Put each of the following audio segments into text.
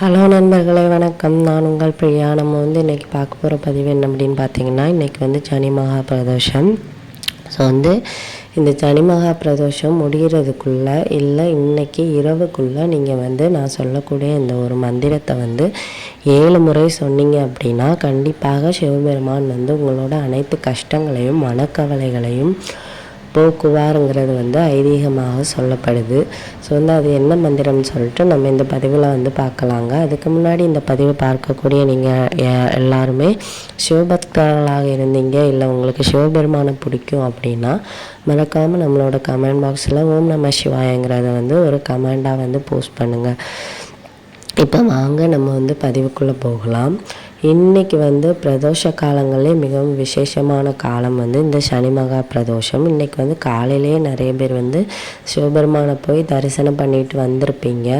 Hello நண்பர்களே வணக்கம். நான் உங்கள் பிரியா. நம்ம வந்து இன்றைக்கி பார்க்க போகிற பதிவு என்ன அப்படின்னு பார்த்தீங்கன்னா இன்றைக்கி வந்து சனி மகா பிரதோஷம். ஸோ வந்து இந்த சனி மகா பிரதோஷம் முடிகிறதுக்குள்ளே இல்லை இன்னைக்கு இரவுக்குள்ளே நீங்கள் வந்து நான் சொல்லக்கூடிய இந்த ஒரு மந்திரத்தை வந்து ஏழு முறை சொன்னீங்க அப்படின்னா கண்டிப்பாக சிவபெருமான் வந்து உங்களோட அனைத்து கஷ்டங்களையும் மனக்கவலைகளையும் போக்குவாருங்கிறது வந்து ஐதீகமாக சொல்லப்படுது. ஸோ வந்து அது என்ன மந்திரம்னு சொல்லிட்டு நம்ம இந்த பதிவில் வந்து பார்க்கலாங்க. அதுக்கு முன்னாடி இந்த பதிவை பார்க்கக்கூடிய நீங்கள் எல்லாருமே சிவபக்தர்களாக இருந்தீங்க இல்லை உங்களுக்கு சிவபெருமானை பிடிக்கும் அப்படின்னா மறக்காமல் நம்மளோட கமெண்ட் பாக்ஸில் ஓம் நம சிவாயங்கிறத வந்து ஒரு கமெண்டாக வந்து போஸ்ட் பண்ணுங்கள் இப்போ வாங்க நம்ம வந்து பதிவுக்குள்ளே போகலாம். இன்றைக்கி வந்து பிரதோஷ காலங்களே மிகவும் விசேஷமான காலம் வந்து இந்த சனி மகா பிரதோஷம். இன்றைக்கி வந்து காலையிலேயே நிறைய பேர் வந்து சிவபெருமானை போய் தரிசனம் பண்ணிட்டு வந்திருப்பீங்க.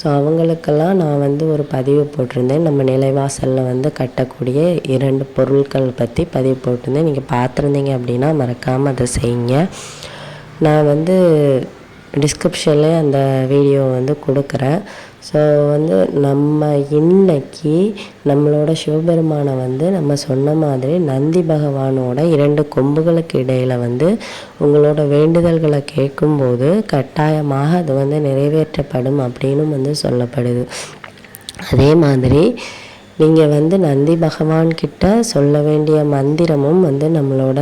ஸோ அவங்களுக்கெல்லாம் நான் வந்து ஒரு பதிவு போட்டிருந்தேன். நம்ம நிலைவாசலில் வந்து கட்டக்கூடிய இரண்டு பொருட்கள் பற்றி பதிவு போட்டிருந்தேன். நீங்கள் பார்த்துருந்தீங்க அப்படின்னா மறக்காமல் அதை செய்யுங்க. நான் வந்து டிஸ்கிரிப்ஷன்லேயே அந்த வீடியோ வந்து கொடுக்குறேன். ஸோ வந்து நம்ம இன்னைக்கு நம்மளோட சிவபெருமானை வந்து நம்ம சொன்ன மாதிரி நந்தி பகவானோட இரண்டு கொம்புகளுக்கு இடையில் வந்து உங்களோட வேண்டுதல்களை கேட்கும்போது கட்டாயமாக அது வந்து நிறைவேற்றப்படும் அப்படின்னு வந்து சொல்லப்படுது. அதே மாதிரி நீங்கள் வந்து நந்தி பகவான்கிட்ட சொல்ல வேண்டிய மந்திரமும் வந்து நம்மளோட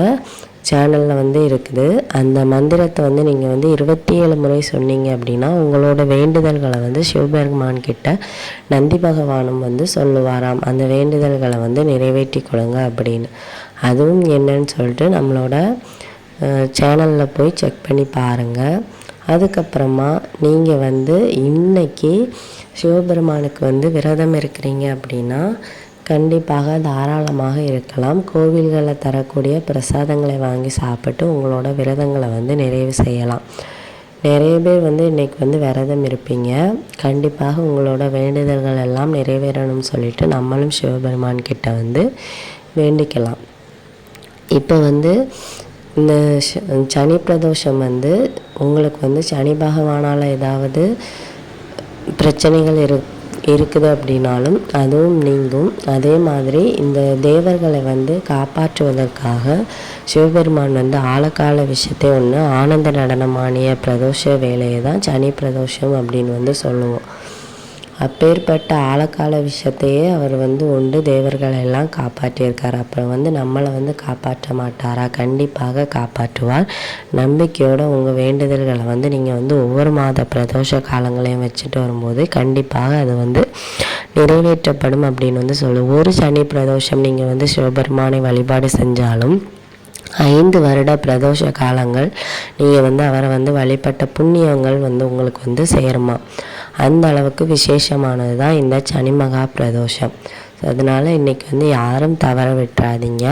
சேனலில் வந்து இருக்குது. அந்த மந்திரத்தை வந்து நீங்கள் வந்து இருபத்தி ஏழு முறை சொன்னீங்க அப்படின்னா உங்களோட வேண்டுதல்களை வந்து சிவபெருமான் கிட்ட நந்தி பகவானும் வந்து சொல்லுவாராம். அந்த வேண்டுதல்களை வந்து நிறைவேற்றி கொடுங்க அப்படின்னு. அதுவும் என்னன்னு சொல்லிட்டு நம்மளோட சேனலில் போய் செக் பண்ணி பாருங்கள் அதுக்கப்புறமா நீங்கள் வந்து இன்னைக்கு சிவபெருமானுக்கு வந்து விரதம் இருக்கிறீங்க அப்படின்னா கண்டிப்பாக தாராளமாக இருக்கலாம். கோவில்களில் தரக்கூடிய பிரசாதங்களை வாங்கி சாப்பிட்டு உங்களோட விரதங்களை வந்து நிறைவு செய்யலாம். நிறைய பேர் வந்து இன்றைக்கி வந்து விரதம் இருப்பீங்க. கண்டிப்பாக உங்களோட வேண்டுதல்கள் எல்லாம் நிறைவேறணும்னு சொல்லிட்டு நம்மளும் சிவபெருமான் கிட்ட வந்து வேண்டிக்கலாம். இப்போ வந்து இந்த சனி பிரதோஷம் வந்து உங்களுக்கு வந்து சனி பகவானால் ஏதாவது பிரச்சனைகள் இரு இருக்குது அப்படின்னாலும் அதுவும் நீங்கும். அதே மாதிரி இந்த தேவர்களை வந்து காப்பாற்றுவதற்காக சிவபெருமான் வந்து ஆழக்கால விஷயத்தை ஒன்று ஆனந்த நடனமானிய பிரதோஷ வேலையை தான் சனி பிரதோஷம் அப்படின்னு வந்து சொல்லுவோம். அப்பேற்பட்ட ஆழக்கால விஷயத்தையே அவர் வந்து உண்டு. தேவர்களை எல்லாம் காப்பாற்றியிருக்கார். அப்புறம் வந்து நம்மளை வந்து காப்பாற்ற மாட்டாரா? கண்டிப்பாக காப்பாற்றுவார். நம்பிக்கையோட உங்கள் வேண்டுதல்களை வந்து நீங்கள் வந்து ஒவ்வொரு மாத பிரதோஷ காலங்களையும் வச்சுட்டு வரும்போது கண்டிப்பாக அது வந்து நிறைவேற்றப்படும் அப்படின்னு வந்து சொல்லுவோம் ஒரு சனி பிரதோஷம் நீங்கள் வந்து சிவபெருமானை வழிபாடு செஞ்சாலும் ஐந்து வருட பிரதோஷ காலங்கள் நீங்கள் வந்து அவரை வந்து வழிபட்ட புண்ணியங்கள் வந்து உங்களுக்கு வந்து சேருமா? அந்த அளவுக்கு விசேஷமானது தான் இந்த சனி மகா பிரதோஷம். ஸோ அதனால் இன்றைக்கி வந்து யாரும் தவற விட்டுறாதீங்க.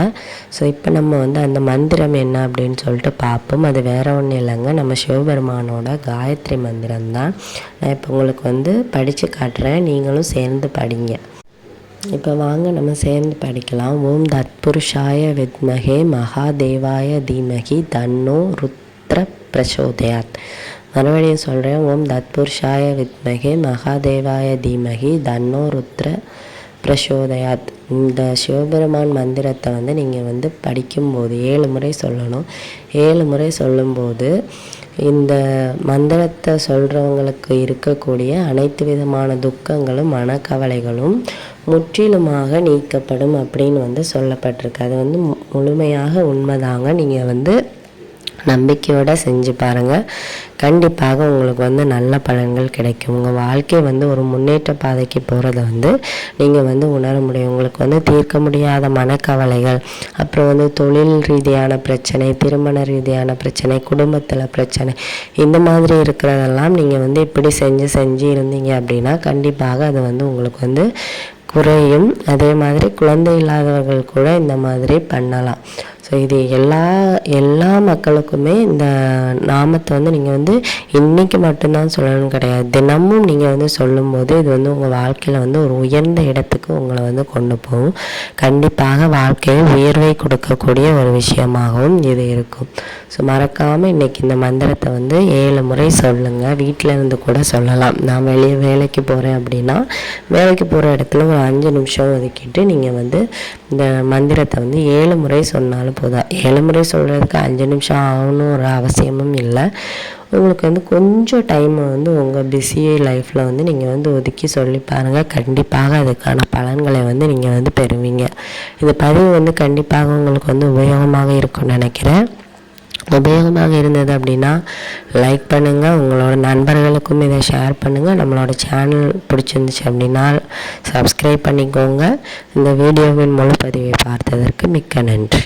ஸோ இப்போ நம்ம வந்து அந்த மந்திரம் என்ன அப்படின்னு சொல்லிட்டு பார்ப்போம். அது வேற ஒன்றும் இல்லைங்க. நம்ம சிவபெருமானோட காயத்ரி மந்திரம் தான் நான் இப்போ உங்களுக்கு வந்து படித்து காட்டுறேன். நீங்களும் சேர்ந்து படிங்க. இப்போ வாங்க நம்ம சேர்ந்து படிக்கலாம். ஓம் தத்புருஷாய வித்மகே மகாதேவாய தீமகி தன்னோ ருத்ர பிரச்சோதயாத் மறுபடியும் சொல்கிறேன் ஓம் தத்புருஷாய வித்மகி மகாதேவாய தீமகி தன்னோ ருத்ர பிரசோதயாத். இந்த சிவபெருமான் மந்திரத்தை வந்து நீங்கள் வந்து படிக்கும்போது ஏழு முறை சொல்லணும். ஏழு முறை சொல்லும்போது இந்த மந்திரத்தை சொல்கிறவங்களுக்கு இருக்கக்கூடிய அனைத்து விதமான துக்கங்களும் மனக்கவலைகளும் முற்றிலுமாக நீக்கப்படும் அப்படின்னு வந்து சொல்லப்பட்டிருக்கு. அது வந்து முழுமையாக உண்மைதாங்க. நீங்கள் வந்து நம்பிக்கையோடு செஞ்சு பாருங்கள் கண்டிப்பாக உங்களுக்கு வந்து நல்ல பலன்கள் கிடைக்கும். உங்கள் வாழ்க்கை வந்து ஒரு முன்னேற்ற பாதைக்கு போகிறத வந்து நீங்கள் வந்து உணர முடியும். உங்களுக்கு வந்து தீர்க்க முடியாத மனக்கவலைகள் அப்புறம் வந்து தொழில் ரீதியான பிரச்சனை திருமண ரீதியான பிரச்சனை குடும்பத்தில் பிரச்சனை இந்த மாதிரி இருக்கிறதெல்லாம் நீங்கள் வந்து இப்படி செஞ்சு செஞ்சு இருந்தீங்க அப்படின்னா கண்டிப்பாக அது வந்து உங்களுக்கு வந்து குறையும். அதே மாதிரி குழந்தை இல்லாதவர்கள் கூட இந்த மாதிரி பண்ணலாம். ஸோ இது எல்லா எல்லா மக்களுக்குமே இந்த நாமத்தை வந்து நீங்கள் வந்து இன்றைக்கி மட்டும்தான் சொல்லணும்னு கிடையாது. தினமும் நீங்கள் வந்து சொல்லும்போது இது வந்து உங்கள் வாழ்க்கையில் வந்து ஒரு உயர்ந்த இடத்துக்கு உங்களை வந்து கொண்டு போகும். கண்டிப்பாக வாழ்க்கையில் உயர்வை கொடுக்கக்கூடிய ஒரு விஷயமாகவும் இது இருக்கும். ஸோ மறக்காமல் இன்றைக்கி இந்த மந்திரத்தை வந்து ஏழு முறை சொல்லுங்கள் வீட்டில் இருந்து கூட சொல்லலாம். நான் வெளியே வேலைக்கு போகிறேன் அப்படின்னா வேலைக்கு போகிற இடத்துல ஒரு அஞ்சு நிமிஷம் ஒதுக்கிட்டு நீங்கள் வந்து இந்த மந்திரத்தை வந்து ஏழு முறை சொன்னாலும் போதும் ஏழு முறை சொல்கிறதுக்கு அஞ்சு நிமிஷம் ஆகணும் ஒரு அவசியமும் இல்லை. உங்களுக்கு வந்து கொஞ்சம் டைம் வந்து உங்கள் பிஸி லைஃப்பில் வந்து நீங்கள் வந்து ஒதுக்கி சொல்லி பாருங்கள் கண்டிப்பாக அதுக்கான பலன்களை வந்து நீங்கள் வந்து பெறுவீங்க. இந்த பதிவு வந்து கண்டிப்பாக உங்களுக்கு வந்து உபயோகமாக இருக்கும்னு நினைக்கிறேன். உபயோகமாக இருந்தது அப்படின்னா லைக் பண்ணுங்கள் உங்களோட நண்பர்களுக்கும் இதை ஷேர் பண்ணுங்கள் நம்மளோட சேனல் பிடிச்சிருந்துச்சு அப்படின்னா சப்ஸ்கிரைப் பண்ணிக்கோங்க. இந்த வீடியோவின் மூலப்பதிவை பதிவை பார்த்ததற்கு மிக்க நன்றி.